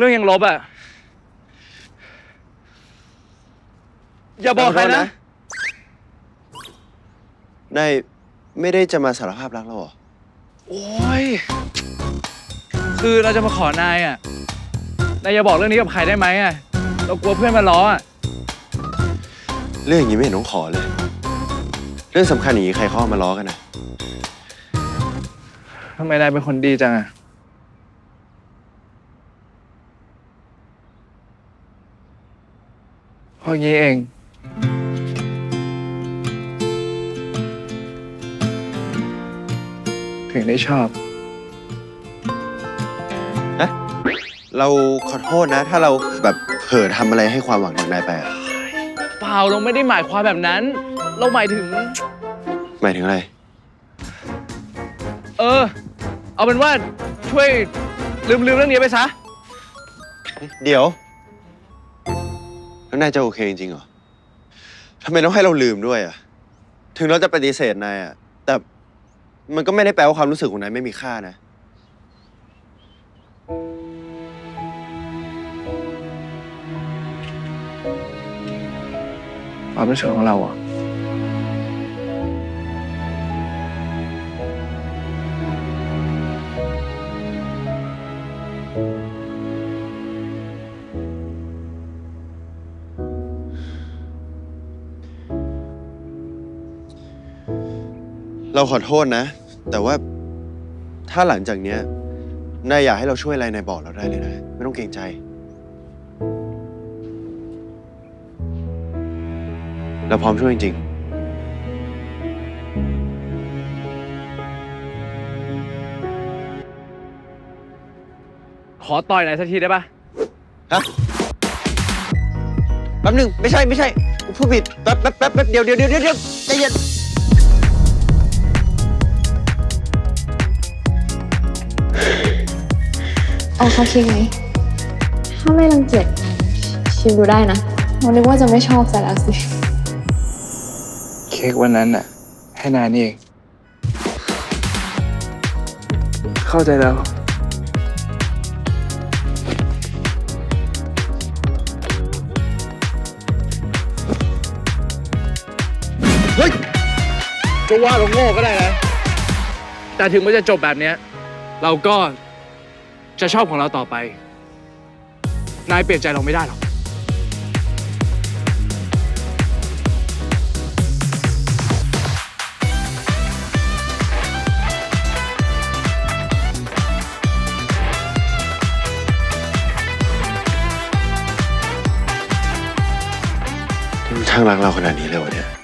รื่องยังลบอะ อย่าบอกใครนะ นายไม่ได้จะมาสารภาพรักเราเหรอ โอ้ย คือเราจะมาขอนายอะ นายอย่าบอกเรื่องนี้กับใครได้ไหมอะ เรากลัวเพื่อนมาล้ออะ เรื่องอย่างนี้ไม่เห็นต้องขอเลย เรื่องสำคัญอย่างนี้ใครเข้ามาล้อกันนะ ทำไมนายเป็นคนดีจังอะ พราะงี้เอง ถึงได้ชอบ เราขอโทษนะ ถ้าเราแบบเผลอทำอะไรให้ความหวังของนายไปอะเปล่าเราไม่ได้หมายความแบบนั้น เราหมายถึง หมายถึงอะไร เออ เอาเป็นว่าช่วยลืมลืมเรื่องนี้ไปซะ เดี๋ยว แล้วนายจะโอเคจริงๆเหรอทำไมต้องให้เราลืมด้วยอะ ถึงเราจะปฏิเสธนายอะ แต่มันก็ไม่ได้แปลว่าความรู้สึกของนายไม่มีค่านะ ความรู้สึกของเราอะ เราขอโทษนะ แต่ว่าถ้าหลังจากเนี้ยนายอยากให้เราช่วยอะไรนายบอกเราได้เลยนะ ไม่ต้องเกรงใจ เราพร้อมช่วยจริงขอต่อยหน่อยสักทีได้ปะๆฮะแป๊บหนึงไม่ใช่ไม่ใช่ผู้ผิดแป๊บแป๊บแป๊บแป๊บเดี๋ยวเดี๋ยวเดี๋ยวเดี๋ยวใจเย็น เอาเขาคิดไงถ้าไม่รังเกียจชิมดูได้นะเรานึกว่าจะไม่ชอบแต่แล้วสิ เค้กวันนั้นน่ะ ให้นายนี่เอง เข้าใจแล้ว เฮ้ยจะว่าเราโง่ก็ได้นะ แต่ถึงมันจะจบแบบเนี้ย เราก็ จะชอบของเราต่อไป นายเปลี่ยนใจเราไม่ได้หรอก ช่างรักเราขนาดนี้เลยวะเนี่ย